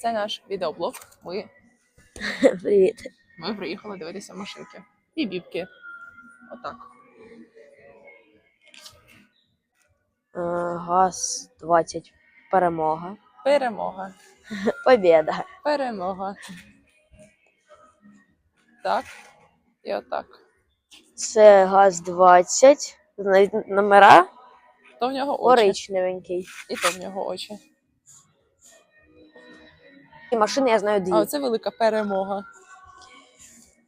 це наш відеоблог. Ми, Привіт. ми приїхали дивитися машинки. І бібки. Отак. Е, Газ 20. Перемога. Перемога. Побєда. Перемога. Так. І отак. Це газ 20. Навіть номера То в нього очі. коричневенький. І то в нього очі. І машини я знаю дві. А оце велика перемога.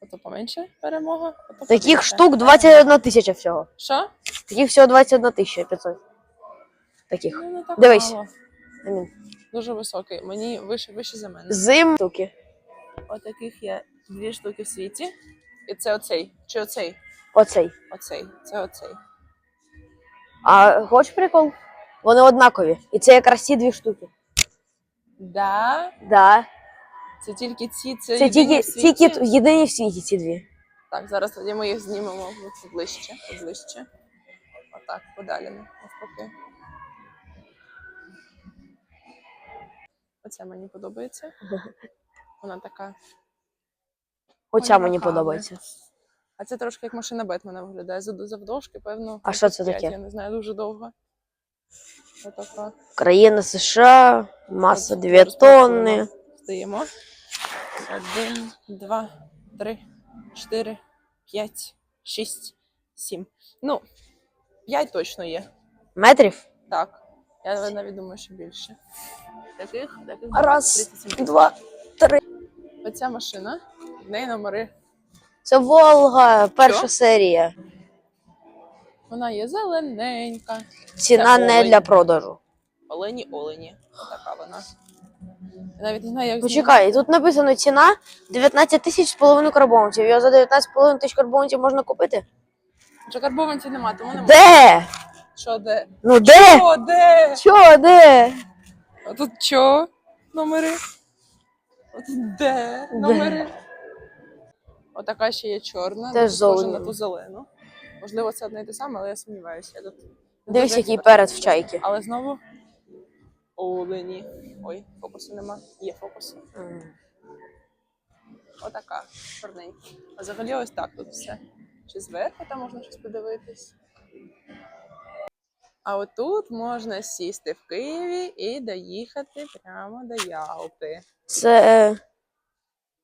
Ото поменше перемога. Ото Таких побільше. штук 21 тисяча всього. Що? Таких всього 21 тисяча 500. Таких. Ну, не так Дивись. мало. Амін. Дуже високий. Мені вище, вище за мене. Зим штуки. Отаких є дві штуки в світі. І це оцей. Чи оцей? Оцей. Оцей. Це оцей. А хочеш прикол? Вони однакові. І це якраз ці дві штуки. Да. Да. Це тільки ці, це, Це єдині тільки, в світі? тільки єдині в світі ці дві. Так, зараз тоді ми їх знімемо от ближче, от ближче. Отак, подалі навпаки. Оця мені подобається. Вона така. Оця Ой, мені яка подобається. А це трошки як машина Бетмена виглядає. Зав- Завдовжки, певно. А що це таке? Я не знаю, дуже довго. Країна США, маса От 2 тонни. Стоїмо. Один, два, три, чотири, п'ять, шість, сім. Ну, п'ять точно є. Метрів? Так. Я навіть думаю, що більше. Таких, таких Раз, 37. Два, три. Оця машина, в неї номери. Це Волга, перша серія. Вона є зелененька. Ціна Це не Олень. для продажу. Олені олені. Така вона. Я навіть не знаю, як Почекай, тут написано ціна 19 тисяч з половиною карбованців. Його за 19,5 тисяч карбованців можна купити? Що карбованців нема, тому немає. Де? Що де? Ну де? О, де? Чо, де? А тут що? Номери? От де номери? Отака ще є чорна, Теж схожа зелена. на ту зелену. Можливо, це одне і те саме, але я сумніваюся. Я тут Дивись, який перед в чайки. Але знову олені. Ой, фокусу нема. Є фокус. Отака чорненька. А взагалі ось так тут все. Чи зверху там можна щось подивитись? А отут можна сісти в Києві і доїхати прямо до Ялти. Це е,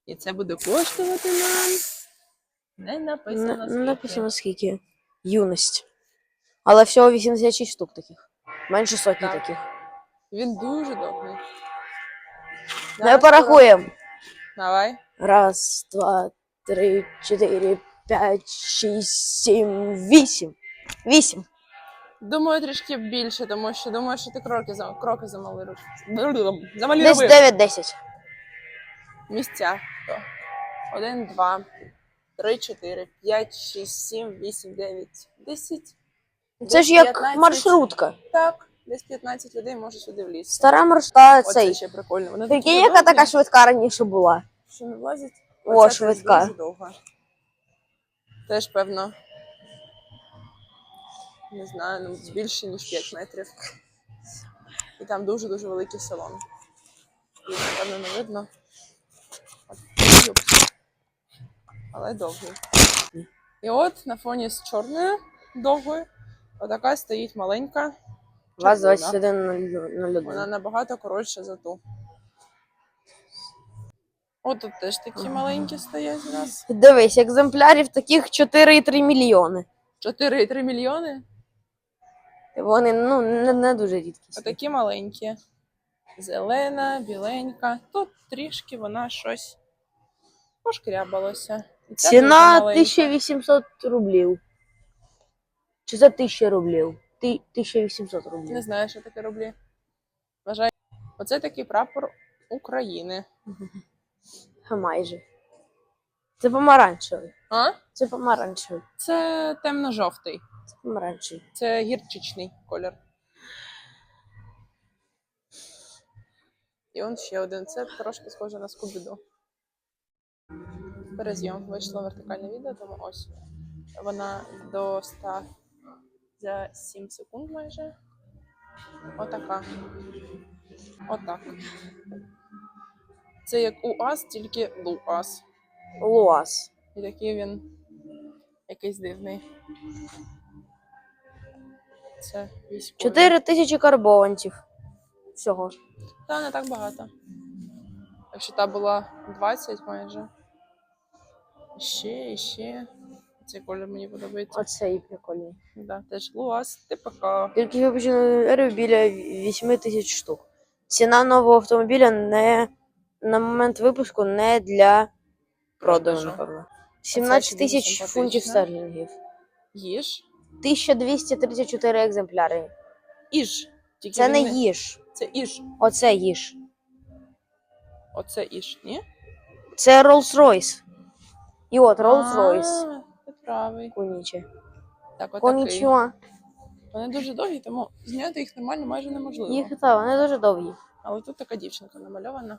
І це буде коштувати нам. Не написано. не, скільки. написано скільки. Юність. Але всього 86 штук таких. Менше сотні Так. таких. Він дуже довгий. Ми Зараз порахуємо. Давай. Раз, два, три, чотири, п'ять, шість, сім, вісім. Вісім. Думаю, трішки більше, тому що думаю, що ти кроки за кроки замалируєш. Десь 9-10. місця. Один, два, три, чотири, п'ять, шість, сім, вісім, дев'ять, десять. Це ж як 15. маршрутка. Так, десь 15 людей може сюди влізти. Стара маршрутка Оце цей. ще прикольно. Вони Прикинь, такі яка довгі, така швидка раніше була. що не влазять. О, теж швидка. Дуже довга. Теж, певно, не знаю, ну, більше, ніж 5 метрів. І там дуже-дуже великий салон. І, напевно, не видно. От. Але довгий. І от на фоні з чорною довгою, отака стоїть маленька. Червона. 2101. Вона набагато коротша за ту. От тут теж такі маленькі стоять у нас. Дивись, екземплярів таких 4,3 мільйони. 4,3 мільйони. Вони ну не, не дуже рідкісні. Отакі маленькі. Зелена, біленька. Тут трішки вона щось пошкрябалося. Дуже Ціна маленька. 1800 рублів. Чи за 1000 рублів? Ти- 1800 рублів. Не знаю, що таке роблі. Вважаю. Оце такий прапор України. Ха, Майже. Це помаранчевий. А? Це помаранчевий. Це темно-жовтий. Це помаранчевий. Це гірчичний колір. І он ще один. Це трошки схоже на скубіду. Перезйом. Вийшло вертикальне відео, тому ось. Вона до 100 за 7 секунд майже. Отака. Отак. Це як УАЗ, тільки ЛУАЗ. Луаз. І такий він якийсь дивний. Це військовий. 4 тисячі карбованців. Всього. Та не так багато. Якщо та була 20 майже. І ще, і ще. Цей колір мені подобається. Оце і прикольний. Да, теж ЛУАЗ, ТПК. Кількість випущених ерів біля 8 тисяч штук. Ціна нового автомобіля не на момент випуску не для продажу, Продажу. напевно. 17 тисяч фунтів стерлінгів. Їж. 1234 екземпляри. Іж. Тільки Це не їж. Це іж. Оце їж. Оце іж, ні? Це Rolls-Royce. І от Rolls-Royce. А, Ти правий. Коніче. Так, отакий. Конічо. Вони дуже довгі, тому зняти їх нормально майже неможливо. Їх та вони дуже довгі. Але тут така дівчинка намальована.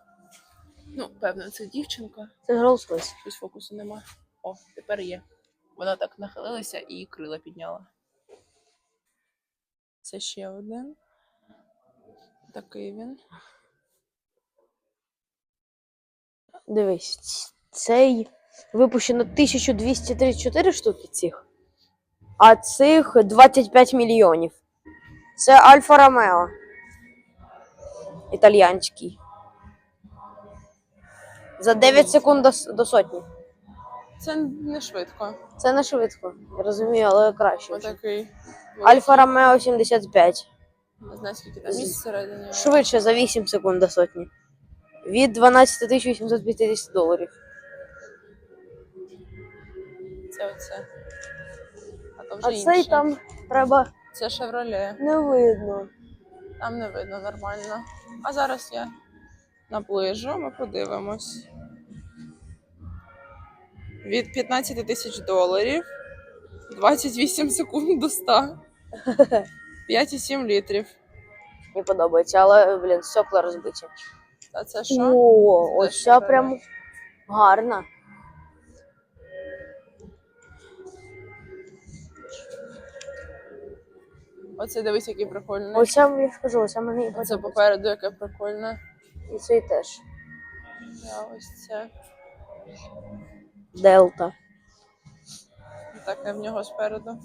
Ну, певно, це дівчинка. Це ж Rolls-Royce. Щось фокусу нема. О, тепер є. Вона так нахилилася і крила підняла. Це ще один. Такий він. Дивись, ц- цей випущено 1234 штуки цих, а цих 25 мільйонів. Це Альфа Ромео. Італіянський. За 9 секунд до, до сотні. Це не швидко. Це не швидко, я розумію, але краще. Отакий. Альфа Ромео 75. Не знаю, скільки там місць всередині. Швидше за 8 секунд до сотні. Від 12 850 доларів. Це оце. А то вже А інше. цей там треба Це Шевроле. не видно. Там не видно нормально. А зараз я наближу, ми подивимось. Від 15 тисяч доларів 28 секунд до 100. 5,7 літрів. Мені подобається, але, блін, стекла розбиті. А це що? О, ось ця прям гарна. Оце дивись, який прикольний. Оця, я ж кажу, оця мені Оце подобається. попереду яке прикольне. І цей теж. А ось це. Делта. Таке в нього спереду.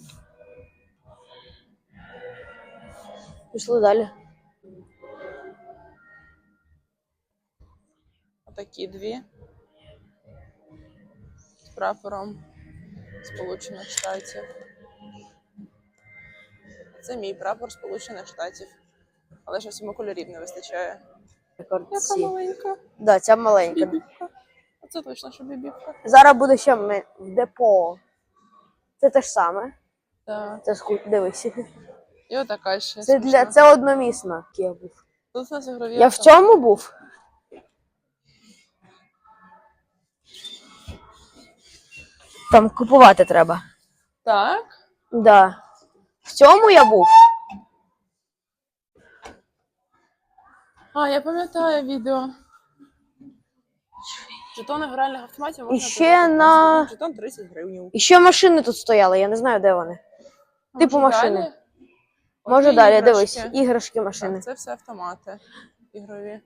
Пішли далі. Отакі дві. З прапором Сполучених Штатів. Це мій прапор Сполучених Штатів. Але щось йому кольорів не вистачає. Яка маленька. Да, ця маленька. Бібівка. Оце точно, що бібівка. Зараз буде ще ми в депо. Це те ж саме. Так. Це ску... дивись. І отака ще. Це для смішна. це одномісна. Я був. Тут у нас ігрові. Я в цьому був. Там купувати треба. Так. Да. В цьому я був. А, я пам'ятаю відео. Жетони в гральних автоматів можна ще купити. на- Жетон 30 гривень. І ще машини тут стояли, я не знаю, де вони. Типу машини. Може далі, іграшки. дивись, іграшки машини. Так, це все автомати ігрові.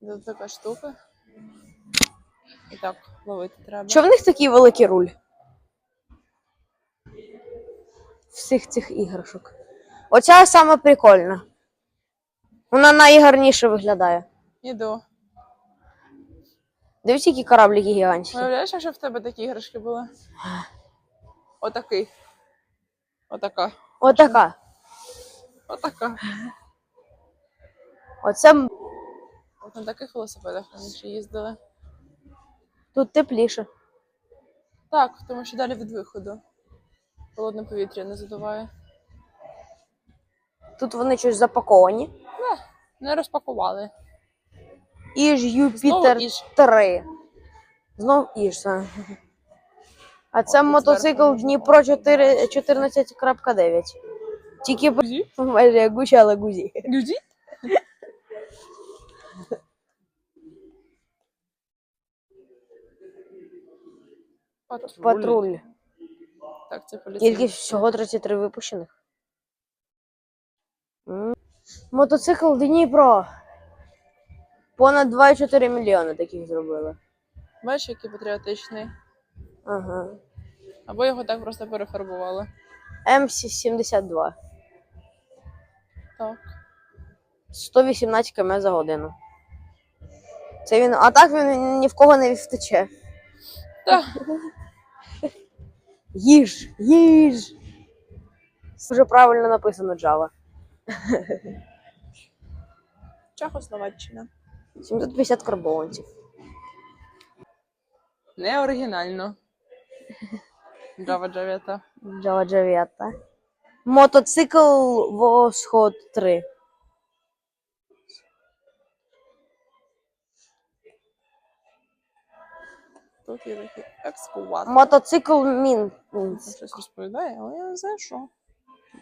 Тут така штука. І так, ловити треба. Що в них такий великий руль? Всіх цих іграшок. Оця саме прикольна. Вона найгарніше виглядає. Іду. Дивись, які кораблики гігантські. Уявляєш, якщо в тебе такі іграшки були? Отакий. Отака. Отака. Отака. Оце От на таких велосипедах раніше їздили. тут тепліше. Так, тому що далі від виходу. Холодне повітря не задуває. Тут вони щось запаковані. Не розпакували. Іж Юпітер іж. 3. Знов Іж. це. А це тут мотоцикл Дніпро 14.9. Тільки Гузі? майже як гучі, але гузі. Гузі? Патруль. Патруль. Так, це поліцейський. Тільки всього 33 випущених. М. Мотоцикл Дніпро. Понад 2,4 мільйони таких зробили. Бачиш, який патріотичний. Ага. Або його так просто перефарбували. М72. Так. 118 км за годину. Це він. А так він ні в кого не втече. Так. Їж, їж. Дуже правильно написано Java. Чехословаччина. 750 карбованців. Не оригінально. Джава Джавета. Java Джавіата. Мотоцикл Восход 3. Тут є такий екскаватор. Мотоцикл Мін. Там Мінськ. щось розповідає, але я не знаю, що.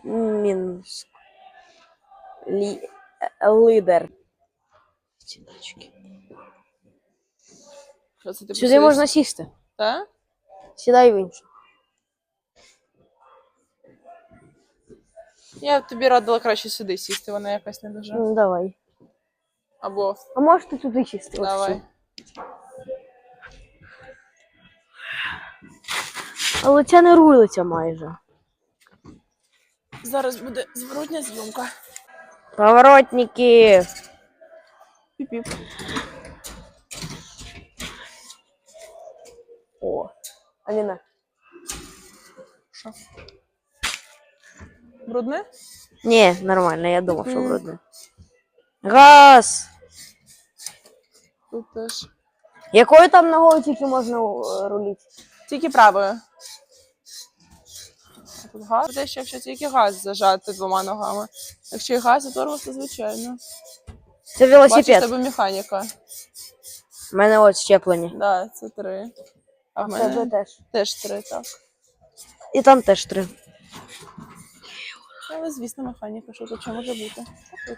Мінськ. Лі... е, Лидер. Сідачки. Що це типу Сюди можна сісти. Так? Сідай в іншу. Я б тобі радила краще сюди сісти, вона якась не дуже. Ну, давай. Або А можеш ти туди сісти? От давай. Але це не рулиться майже. Зараз буде зворотня зйомка. Поворотники. Піп-піп. О. Аліна. Що? Брудне? Ні, нормально, я думав, що брудне. Газ! Тут теж. Якою там ногою тільки можна е, рулити? Тільки правою. Тут газ. Те, що якщо тільки газ зажати двома ногами. Якщо і газ, то тормоз, то звичайно. Це Бачиш, в велосипед. тебе механіка. У мене от щеплення. Да, це три. А в Це мене теж. теж три, так. І там теж три. Але, звісно, механіка, що тут ще може бути.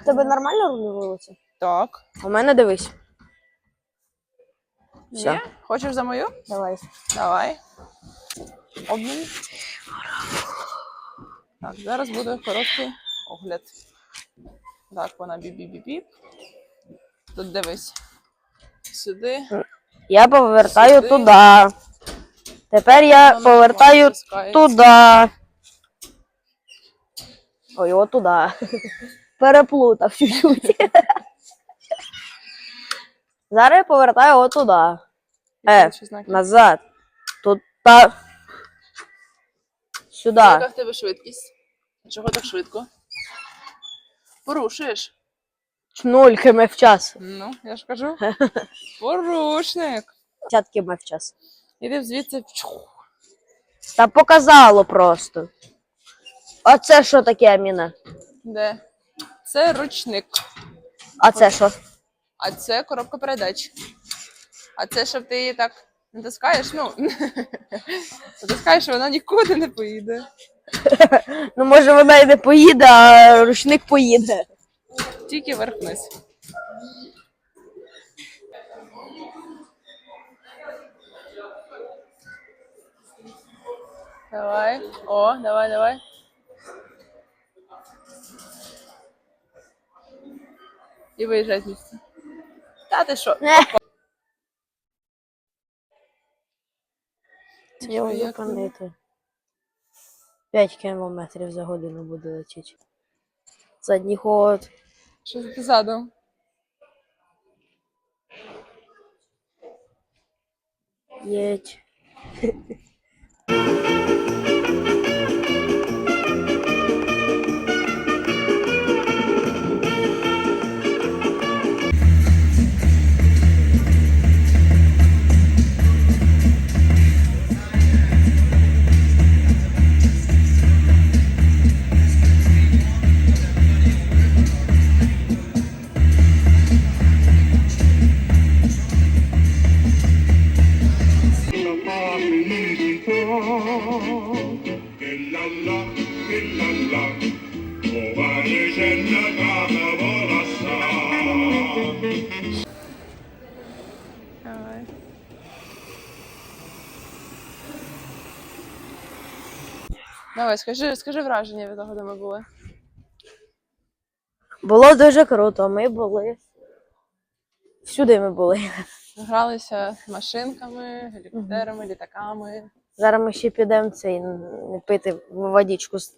У тебе нормально рулювалося? Так. У мене дивись. Все. Ні? Хочеш за мою? Давай. Давай. Обмін. Так, зараз буде короткий огляд. Так, вона біп-біп-біп. Тут дивись. Сюди. Я повертаю Сюди. туди. Тепер я Вона повертаю туди. Ой, от туди. Переплутав чуть-чуть. Зараз я повертаю от туди. Е, знаки. назад. Тут та. Сюди. Яка в тебе швидкість? Чого так швидко? Порушуєш. 0 км в час. Ну, я ж кажу. Порушник. 50 км в час. Іди звідси. Та показало просто. А це що таке, Аміна? Де? Це ручник. А це що? А це коробка передач. А це, щоб ти її так натискаєш, ну. натискаєш, вона нікуди не поїде. Ну, може, вона і не поїде, а ручник поїде. Тільки вверх-вниз. Давай. О, давай, давай. І виїжджай з місця. Та ти що? Його зупинити. 5 км за годину буде летіти. Задній ход. Що ти задом? Їдь. Давай, скажи, скажи враження від того, де ми були. Було дуже круто. Ми були Всюди ми були. Гралися машинками, гелікоптерами, літаками. Зараз ми ще підемо цей пити водичку. з-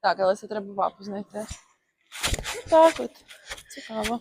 Так, але це треба вапу знайти. Так от. Цікаво.